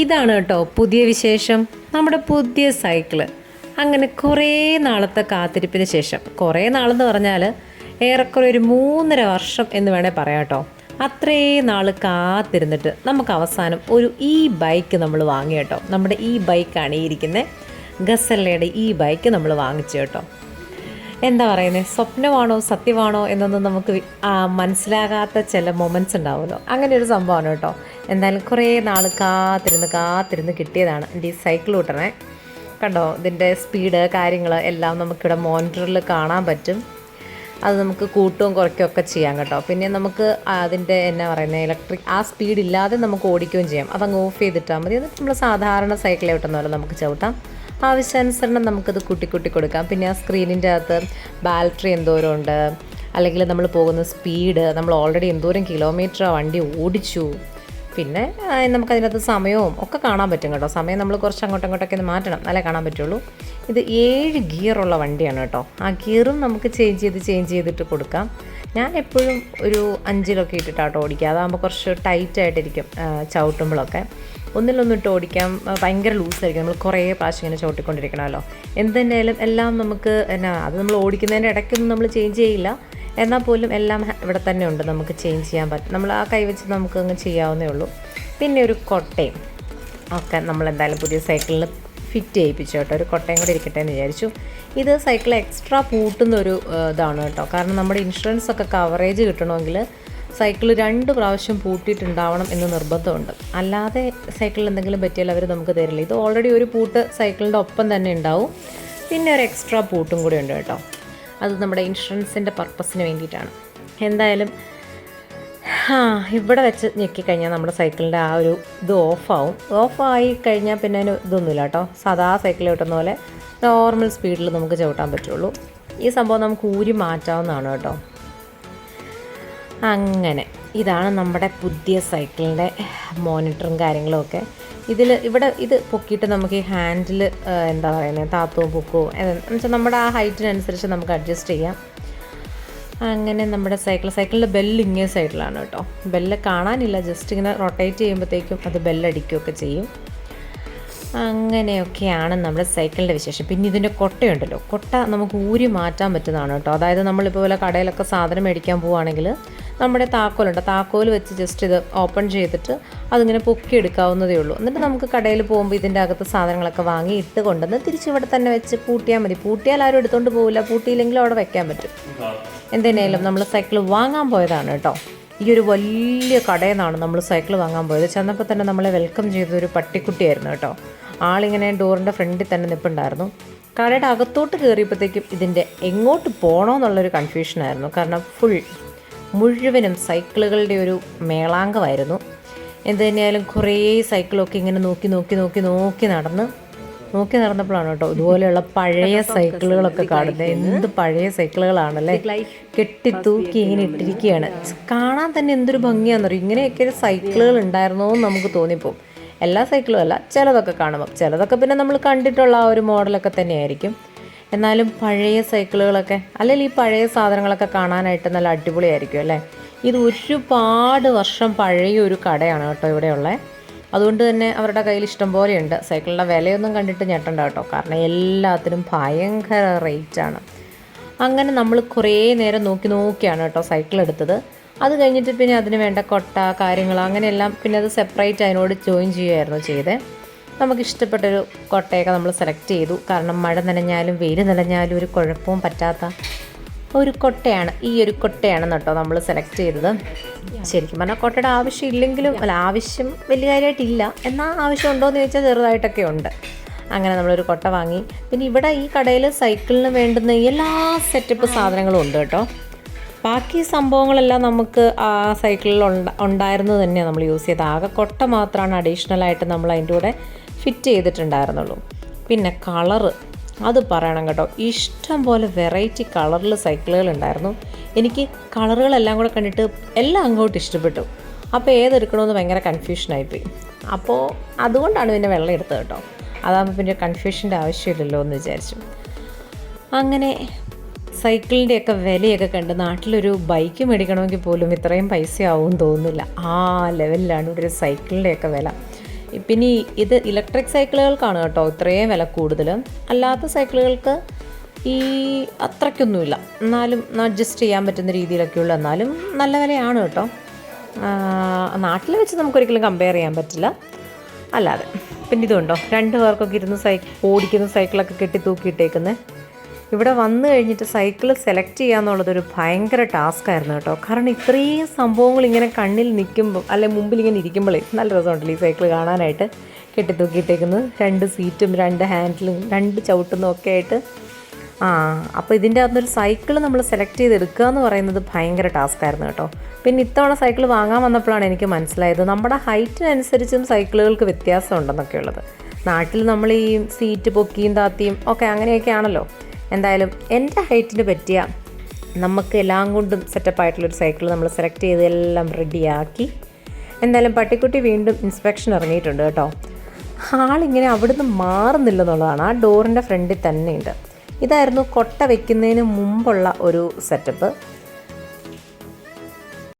ഇതാണ് കേട്ടോ പുതിയ വിശേഷം. നമ്മുടെ പുതിയ സൈക്കിൾ അങ്ങനെ കുറേ നാളത്തെ കാത്തിരിപ്പിന് ശേഷം. കുറേ നാളെന്ന് പറഞ്ഞാൽ ഏറെക്കുറെ ഒരു മൂന്നര വർഷം എന്ന് വേണേൽ പറയാം കേട്ടോ. അത്രേ നാൾ കാത്തിരുന്നിട്ട് നമുക്ക് അവസാനം ഒരു ഈ ബൈക്ക് നമ്മൾ വാങ്ങി കേട്ടോ. നമ്മുടെ ഈ ബൈക്കാണ് ഈ ഇരിക്കുന്നത് ഗസല്ലയുടെ ഈ ബൈക്ക് നമ്മൾ വാങ്ങിച്ചു കേട്ടോ. എന്താ പറയുന്നത് സ്വപ്നമാണോ സത്യമാണോ എന്നൊന്നും നമുക്ക് മനസ്സിലാകാത്ത ചില മൊമെന്റ്സ് ഉണ്ടാവുമല്ലോ. അങ്ങനെ ഒരു സംഭവമാണ് കേട്ടോ. എന്തായാലും കുറേ നാൾ കാത്തിരുന്ന് കാത്തിരുന്ന് കിട്ടിയതാണ് എന്റെ ഈ സൈക്കിൾ കൂട്ടണേ. കണ്ടോ? ഇതിന്റെ സ്പീഡ് കാര്യങ്ങൾ എല്ലാം നമുക്കിവിടെ മോണിറ്ററിൽ കാണാൻ പറ്റും. അത് നമുക്ക് കൂട്ടുകയും കുറയ്ക്കുകയും ഒക്കെ ചെയ്യാം കേട്ടോ. പിന്നെ നമുക്ക് അതിന്റെ എന്നാ പറയുന്നത് ഇലക്ട്രിക് ആ സ്പീഡ് ഇല്ലാതെ നമുക്ക് ഓടിക്കുകയും ചെയ്യാം. അതങ്ങ് ഓഫ് ചെയ്തിട്ടാൽ മതി. അത് നമ്മൾ സാധാരണ സൈക്കിൾ വിട്ടുന്ന പോലെ നമുക്ക് ചവിട്ടാം. ആവശ്യാനുസരണം നമുക്കത് കൂട്ടി കൂട്ടി കൊടുക്കാം. പിന്നെ ആ സ്ക്രീനിന്റെ അകത്ത് ബാറ്ററി എന്തോരം ഉണ്ട് അല്ലെങ്കിൽ നമ്മൾ പോകുന്ന സ്പീഡ് നമ്മൾ ഓൾറെഡി എന്തോരം കിലോമീറ്റർ വണ്ടി ഓടിച്ചു. പിന്നെ നമുക്കതിനകത്ത് സമയവും ഒക്കെ കാണാൻ പറ്റും കേട്ടോ. സമയം നമ്മൾ കുറച്ച് അങ്ങോട്ടും ഇങ്ങോട്ടൊക്കെ ഒന്ന് മാറ്റണം. അല്ലേ കാണാൻ പറ്റുള്ളൂ. ഇത് ഏഴ് ഗിയറുള്ള വണ്ടിയാണ് കേട്ടോ. ആ ഗിയറും നമുക്ക് ചേഞ്ച് ചെയ്ത് ചേഞ്ച് ചെയ്തിട്ട് കൊടുക്കാം. ഞാൻ എപ്പോഴും ഒരു അഞ്ചിലൊക്കെ ഇട്ടിട്ടാട്ടോ ഓടിക്കുക. അതാകുമ്പോൾ കുറച്ച് ടൈറ്റായിട്ടിരിക്കും ചവിട്ടുമ്പോഴൊക്കെ. ഒന്നിലൊന്നിട്ട് ഓടിക്കാം. ആ, ഭയങ്കര ലൂസായിരിക്കും നമ്മൾ കുറേ പ്രാവശ്യം ഇങ്ങനെ ചവിട്ടിക്കൊണ്ടിരിക്കണമല്ലോ. എന്തിന്റെയാലും എല്ലാം നമുക്ക് എന്നാ അത് നമ്മൾ ഓടിക്കുന്നതിന്റെ ഇടയ്ക്കൊന്നും നമ്മൾ ചേഞ്ച് ചെയ്യില്ല. എന്നാൽ പോലും എല്ലാം ഇവിടെ തന്നെ ഉണ്ട്. നമുക്ക് ചേഞ്ച് ചെയ്യാൻ പറ്റും. നമ്മൾ ആ കൈ വെച്ച് നമുക്ക് അങ്ങ് ചെയ്യാവുന്നേ ഉള്ളൂ. പിന്നെ ഒരു കൊട്ടയും ഒക്കെ നമ്മൾ എന്തായാലും പുതിയ സൈക്കിളിൽ ഫിറ്റ് ചെയ്യിപ്പിച്ചു കേട്ടോ. ഒരു കൊട്ടയും കൂടി ഇരിക്കട്ടെ എന്ന് വിചാരിച്ചു. ഇത് സൈക്കിൾ എക്സ്ട്രാ പൂട്ടുന്ന ഒരു ഇതാണ് കേട്ടോ. കാരണം നമ്മുടെ ഇൻഷുറൻസ് ഒക്കെ കവറേജ് കിട്ടണമെങ്കിൽ സൈക്കിൾ രണ്ട് പ്രാവശ്യം പൂട്ടിയിട്ടുണ്ടാവണം എന്ന് നിർബന്ധമുണ്ട്. അല്ലാതെ സൈക്കിളിൽ എന്തെങ്കിലും പറ്റിയാൽ അവർ നമുക്ക് തരില്ല. ഇത് ഓൾറെഡി ഒരു പൂട്ട് സൈക്കിളിന്റെ ഒപ്പം തന്നെ ഉണ്ടാവും. പിന്നെ ഒരു എക്സ്ട്രാ പൂട്ടും കൂടി ഉണ്ട് കേട്ടോ. അത് നമ്മുടെ ഇൻഷുറൻസിന്റെ പർപ്പസിന് വേണ്ടിയിട്ടാണ്. എന്തായാലും ആ ഇവിടെ വെച്ച് ഞെക്കിക്കഴിഞ്ഞാൽ നമ്മുടെ സൈക്കിളിന്റെ ആ ഒരു ഇത് ഓഫാവും ഓഫായി കഴിഞ്ഞാൽ പിന്നെ അതിന് ഇതൊന്നുമില്ല കേട്ടോ. സാധാ സൈക്കിൾ ചവിട്ടുന്ന പോലെ നോർമൽ സ്പീഡിൽ നമുക്ക് ചവിട്ടാൻ പറ്റുള്ളൂ. ഈ സംഭവം നമുക്ക് ഊരി മാറ്റാവുന്നതാണ് കേട്ടോ. അങ്ങനെ. ഇതാണ് നമ്മുടെ പുതിയ സൈക്കിളിന്റെ മോണിറ്ററും കാര്യങ്ങളൊക്കെ. ഇതിൽ ഇവിടെ ഇത് പൊക്കിയിട്ട് നമുക്ക് ഈ ഹാൻഡിൽ എന്താ പറയുന്നത് താത്തവും പൊക്കോ എന്ന് വെച്ചാൽ നമ്മുടെ ആ ഹൈറ്റിനനുസരിച്ച് നമുക്ക് അഡ്ജസ്റ്റ് ചെയ്യാം. അങ്ങനെ നമ്മുടെ സൈക്കിൾ സൈക്കിളിന്റെ ബെല്ല് ഇങ്ങേ സൈഡിലാണ് കേട്ടോ. ബെല്ല് കാണാനില്ല ജസ്റ്റ് ഇങ്ങനെ റൊട്ടേറ്റ് ചെയ്യുമ്പോഴത്തേക്കും അത് ബെല്ലടിക്കുകയൊക്കെ ചെയ്യും. അങ്ങനെയൊക്കെയാണ് നമ്മുടെ സൈക്കിളിന്റെ വിശേഷം. പിന്നെ ഇതിന്റെ കൊട്ടയുണ്ടല്ലോ. കൊട്ട നമുക്ക് ഊരി മാറ്റാൻ പറ്റുന്നതാണ് കേട്ടോ. അതായത് നമ്മളിപ്പോൾ വല്ല കടയിലൊക്കെ സാധനം മേടിക്കാൻ പോവുകയാണെങ്കിൽ നമ്മുടെ താക്കോലുണ്ട്. താക്കോൽ വെച്ച് ജസ്റ്റ് ഇത് ഓപ്പൺ ചെയ്തിട്ട് അതിങ്ങനെ പൊക്കി എടുക്കാവുന്നതേ ഉള്ളൂ. എന്നിട്ട് നമുക്ക് കടയിൽ പോകുമ്പോൾ ഇതിന്റെ അകത്ത് സാധനങ്ങളൊക്കെ വാങ്ങി ഇട്ട് കൊണ്ടുവന്ന് തിരിച്ച് ഇവിടെ തന്നെ വെച്ച് പൂട്ടിയാൽ മതി. പൂട്ടിയാൽ ആരും എടുത്തുകൊണ്ട് പോകില്ല പൂട്ടിയില്ലെങ്കിലും അവിടെ വെക്കാൻ പറ്റും. എന്തിനേലും നമ്മൾ സൈക്കിൾ വാങ്ങാൻ പോയതാണ് കേട്ടോ. ഈ ഒരു വലിയ കടയിൽ നിന്നാണ് നമ്മൾ സൈക്കിൾ വാങ്ങാൻ പോയത്. ചെന്നപ്പോൾ തന്നെ നമ്മളെ വെൽക്കം ചെയ്ത ഒരു പട്ടിക്കുട്ടിയായിരുന്നു കേട്ടോ. ആളിങ്ങനെ ഡോറിന്റെ ഫ്രണ്ടിൽ തന്നെ നിൽപ്പുണ്ടായിരുന്നു കടയുടെ അകത്തോട്ട് കയറിയപ്പോഴത്തേക്കും ഇതിന്റെ എങ്ങോട്ട് പോകണമെന്നുള്ളൊരു കൺഫ്യൂഷനായിരുന്നു കാരണം ഫുൾ മുഴുവനും സൈക്കിളുകളുടെ ഒരു മേളാങ്കമായിരുന്നു എന്ത് തന്നെയായാലും കുറേ സൈക്കിളൊക്കെ ഇങ്ങനെ നോക്കി നോക്കി നോക്കി നോക്കി നടന്ന് നോക്കി നടന്നപ്പോഴാണ് കേട്ടോ ഇതുപോലെയുള്ള പഴയ സൈക്കിളുകളൊക്കെ കാണുന്നത്. എന്ത് പഴയ സൈക്കിളുകളാണല്ലേ? കെട്ടി തൂക്കി ഇങ്ങനെ ഇട്ടിരിക്കുകയാണ്. കാണാൻ തന്നെ എന്തൊരു ഭംഗിയാണെന്നറിയും? ഇങ്ങനെയൊക്കെ സൈക്കിളുകൾ ഉണ്ടായിരുന്നോ എന്ന് നമുക്ക് തോന്നിപ്പോവും. എല്ലാ സൈക്കിളും അല്ല ചിലതൊക്കെ കാണുമ്പോൾ ചിലതൊക്കെ പിന്നെ നമ്മൾ കണ്ടിട്ടുള്ള ആ ഒരു മോഡലൊക്കെ തന്നെയായിരിക്കും. എന്നാലും പഴയ സൈക്കിളുകളൊക്കെ അല്ലെങ്കിൽ ഈ പഴയ സാധനങ്ങളൊക്കെ കാണാനായിട്ട് നല്ല അടിപൊളിയായിരിക്കും അല്ലേ? ഇത് ഒരുപാട് വർഷം പഴയ ഒരു കടയാണ് കേട്ടോ ഇവിടെയുള്ളത് അതുകൊണ്ട് തന്നെ അവരുടെ കയ്യിൽ ഇഷ്ടം പോലെയുണ്ട്. സൈക്കിളിന്റെ വിലയൊന്നും കണ്ടിട്ട് ഞെട്ടണ്ട കേട്ടോ. കാരണം എല്ലാത്തിനും ഭയങ്കര റേറ്റാണ് അങ്ങനെ നമ്മൾ കുറേ നേരം നോക്കി നോക്കിയാണ് കേട്ടോ സൈക്കിൾ എടുത്തത്. അത് കഴിഞ്ഞിട്ട് പിന്നെ അതിന് വേണ്ട കൊട്ട കാര്യങ്ങൾ അങ്ങനെയെല്ലാം പിന്നെ അത് സെപ്പറേറ്റ് അതിനോട് ജോയിൻ ചെയ്യുമായിരുന്നു ചെയ്തത് നമുക്ക് ഇഷ്ടപ്പെട്ടൊരു കൊട്ടയൊക്കെ നമ്മൾ സെലക്ട് ചെയ്തു. കാരണം മഴ നനഞ്ഞാലും വെയിൽ നനഞ്ഞാലും ഒരു കുഴപ്പവും പറ്റാത്ത ഒരു കൊട്ടയാണ്. ഈ ഒരു കൊട്ടയാണ് കേട്ടോ നമ്മൾ സെലക്ട് ചെയ്തത്. ശരിക്കും പറഞ്ഞാൽ കൊട്ടയുടെ ആവശ്യം ഇല്ലെങ്കിലും അല്ല ആവശ്യം വലിയ കാര്യമായിട്ടില്ല. എന്നാൽ ആവശ്യം ഉണ്ടോ എന്ന് ചോദിച്ചാൽ ചെറുതായിട്ടൊക്കെ ഉണ്ട്. അങ്ങനെ നമ്മളൊരു കൊട്ട വാങ്ങി. പിന്നെ ഇവിടെ ഈ കടയിൽ സൈക്കിളിന് വേണ്ടുന്ന എല്ലാ സെറ്റപ്പ് സാധനങ്ങളും ഉണ്ട് കേട്ടോ. ബാക്കി സംഭവങ്ങളെല്ലാം നമുക്ക് ആ സൈക്കിളിൽ ഉണ്ട ഉണ്ടായിരുന്നത് തന്നെയാണ് നമ്മൾ യൂസ് ചെയ്തത്. ആകെ കൊട്ട മാത്രമാണ് അഡീഷണലായിട്ട് നമ്മൾ അതിന്റെ കൂടെ ഫിറ്റ് ചെയ്തിട്ടുണ്ടായിരുന്നുള്ളൂ. പിന്നെ കളറ് അത് പറയണം കേട്ടോ. ഇഷ്ടം പോലെ വെറൈറ്റി കളറിൽ സൈക്കിളുകൾ ഉണ്ടായിരുന്നു. എനിക്ക് കളറുകളെല്ലാം കൂടെ കണ്ടിട്ട് എല്ലാം അങ്ങോട്ട് ഇഷ്ടപ്പെട്ടു. അപ്പോൾ ഏതെടുക്കണമെന്ന് ഭയങ്കര കൺഫ്യൂഷനായിപ്പോയി അപ്പോൾ അതുകൊണ്ടാണ് പിന്നെ വെള്ളം എടുത്തത് കേട്ടോ. അതാകുമ്പോൾ പിന്നെ കൺഫ്യൂഷന്റെ ആവശ്യമില്ലല്ലോ എന്ന് വിചാരിച്ചു. അങ്ങനെ സൈക്കിളിന്റെയൊക്കെ വിലയൊക്കെ കണ്ട് നാട്ടിലൊരു ബൈക്ക് മേടിക്കണമെങ്കിൽ പോലും ഇത്രയും പൈസ ആവും തോന്നുന്നില്ല. ആ ലെവലിലാണ് ഇവിടെ സൈക്കിളിന്റെയൊക്കെ വില. പിന്നെ ഇത് ഇലക്ട്രിക് സൈക്കിളുകൾക്കാണ് കേട്ടോ ഇത്രയും വില കൂടുതൽ. അല്ലാത്ത സൈക്കിളുകൾക്ക് ഈ അത്രയ്ക്കൊന്നുമില്ല. എന്നാലും അഡ്ജസ്റ്റ് ചെയ്യാൻ പറ്റുന്ന രീതിയിലൊക്കെയുള്ള. എന്നാലും നല്ല വിലയാണ് കേട്ടോ. നാട്ടിൽ വെച്ച് നമുക്കൊരിക്കലും കമ്പയർ ചെയ്യാൻ പറ്റില്ല. അല്ലാതെ. പിന്നെ ഇതുണ്ടോ? രണ്ട് പേർക്കൊക്കെ ഇരുന്ന് സൈക്കിൾ ഓടിക്കുന്ന സൈക്കിളൊക്കെ കെട്ടി തൂക്കിയിട്ടേക്കുന്നത് ഇവിടെ വന്നു കഴിഞ്ഞിട്ട് സൈക്കിൾ സെലക്ട് ചെയ്യാന്നുള്ളതൊരു ഭയങ്കര ടാസ്ക് ആയിരുന്നു കേട്ടോ. കാരണം ഇത്രയും സംഭവങ്ങൾ ഇങ്ങനെ കണ്ണിൽ നിൽക്കുമ്പോൾ അല്ലെ മുമ്പിൽ ഇങ്ങനെ ഇരിക്കുമ്പോഴേ നല്ല രസമുണ്ടല്ലോ ഈ സൈക്കിൾ കാണാനായിട്ട്. കെട്ടിത്തൂക്കിയിട്ടേക്കുന്നത് രണ്ട് സീറ്റും രണ്ട് ഹാൻഡിലും രണ്ട് ചവിട്ടുന്നതും ഒക്കെ ആയിട്ട്. ആ അപ്പോൾ ഇതിന്റെ അകത്തൊരു സൈക്കിൾ നമ്മൾ സെലക്ട് ചെയ്തെടുക്കുക എന്ന് പറയുന്നത് ഭയങ്കര ടാസ്ക് ആയിരുന്നു കേട്ടോ. പിന്നെ ഇത്തവണ സൈക്കിൾ വാങ്ങാൻ വന്നപ്പോഴാണ് എനിക്ക് മനസ്സിലായത് നമ്മുടെ ഹൈറ്റിനനുസരിച്ചും സൈക്കിളുകൾക്ക് വ്യത്യാസം ഉള്ളത് നാട്ടിൽ നമ്മൾ ഈ സീറ്റ് പൊക്കിയും താത്തിയും ഒക്കെ അങ്ങനെയൊക്കെയാണല്ലോ. എന്തായാലും എന്റെ ഹൈറ്റിന് പറ്റിയ നമുക്ക് എല്ലാം കൊണ്ടും സെറ്റപ്പായിട്ടുള്ളൊരു സൈക്കിൾ നമ്മൾ സെലക്ട് ചെയ്ത് എല്ലാം റെഡിയാക്കി എന്തായാലും പട്ടിക്കുട്ടി വീണ്ടും ഇൻസ്പെക്ഷൻ ഇറങ്ങിയിട്ടുണ്ട് കേട്ടോ. ആളിങ്ങനെ അവിടുന്ന് മാറുന്നില്ലെന്നുള്ളതാണ് ആ ഡോറിന്റെ ഫ്രണ്ടിൽ തന്നെയുണ്ട് ഇതായിരുന്നു കൊട്ട വെക്കുന്നതിന് മുമ്പുള്ള ഒരു സെറ്റപ്പ്